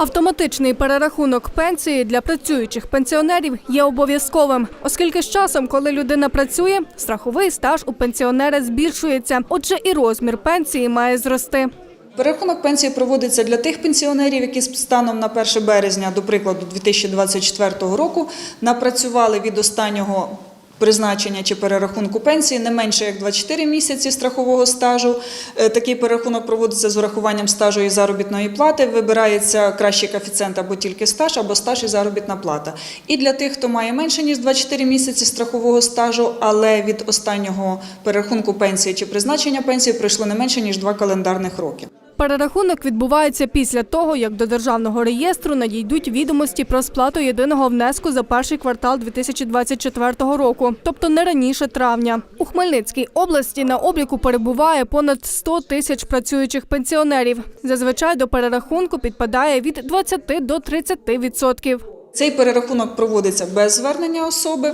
Автоматичний перерахунок пенсії для працюючих пенсіонерів є обов'язковим, оскільки з часом, коли людина працює, страховий стаж у пенсіонера збільшується. Отже, і розмір пенсії має зрости. Перерахунок пенсії проводиться для тих пенсіонерів, які станом на 1 березня, до прикладу, 2024 року напрацювали від останнього призначення чи перерахунку пенсії не менше як 24 місяці страхового стажу. Е, Такий перерахунок проводиться з урахуванням стажу і заробітної плати. Вибирається кращий коефіцієнт або тільки стаж, або стаж і заробітна плата. І для тих, хто має менше ніж 24 місяці страхового стажу, але від останнього перерахунку пенсії чи призначення пенсії пройшло не менше ніж 2 календарних роки. Перерахунок відбувається після того, як до державного реєстру надійдуть відомості про сплату єдиного внеску за перший квартал 2024 року, тобто не раніше травня. У Хмельницькій області на обліку перебуває понад 100 тисяч працюючих пенсіонерів. Зазвичай до перерахунку підпадає від 20 до 30 відсотків. Цей перерахунок проводиться без звернення особи.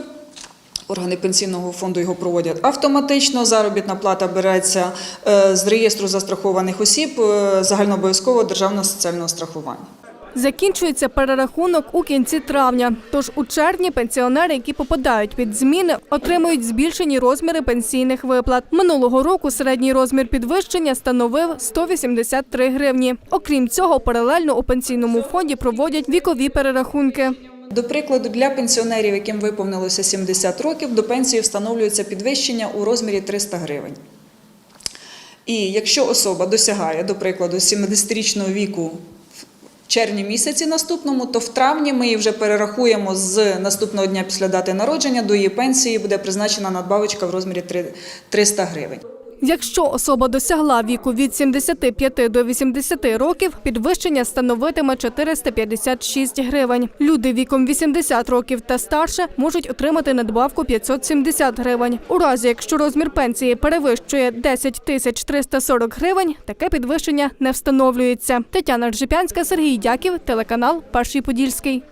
Органи пенсійного фонду його проводять автоматично. Заробітна плата береться е, з реєстру застрахованих осіб е, загальнообов'язкового державного соціального страхування. Закінчується перерахунок у кінці травня. Тож у червні пенсіонери, які попадають під зміни, отримують збільшені розміри пенсійних виплат. Минулого року середній розмір підвищення становив 183 гривні. Окрім цього, паралельно у пенсійному фонді проводять вікові перерахунки. До прикладу, для пенсіонерів, яким виповнилося 70 років, до пенсії встановлюється підвищення у розмірі 300 гривень. І якщо особа досягає, до прикладу, 70-річного віку в червні місяці наступному, то в травні ми її вже перерахуємо з наступного дня після дати народження, до її пенсії буде призначена надбавочка в розмірі 300 гривень. Якщо особа досягла віку від 75 до 80 років, підвищення становитиме 456 гривень. Люди віком 80 років та старше можуть отримати надбавку 570 гривень. У разі, якщо розмір пенсії перевищує 10 тисяч 340 гривень, таке підвищення не встановлюється. Тетяна Ржепянська, Сергій Дяків, телеканал Перший Подільський.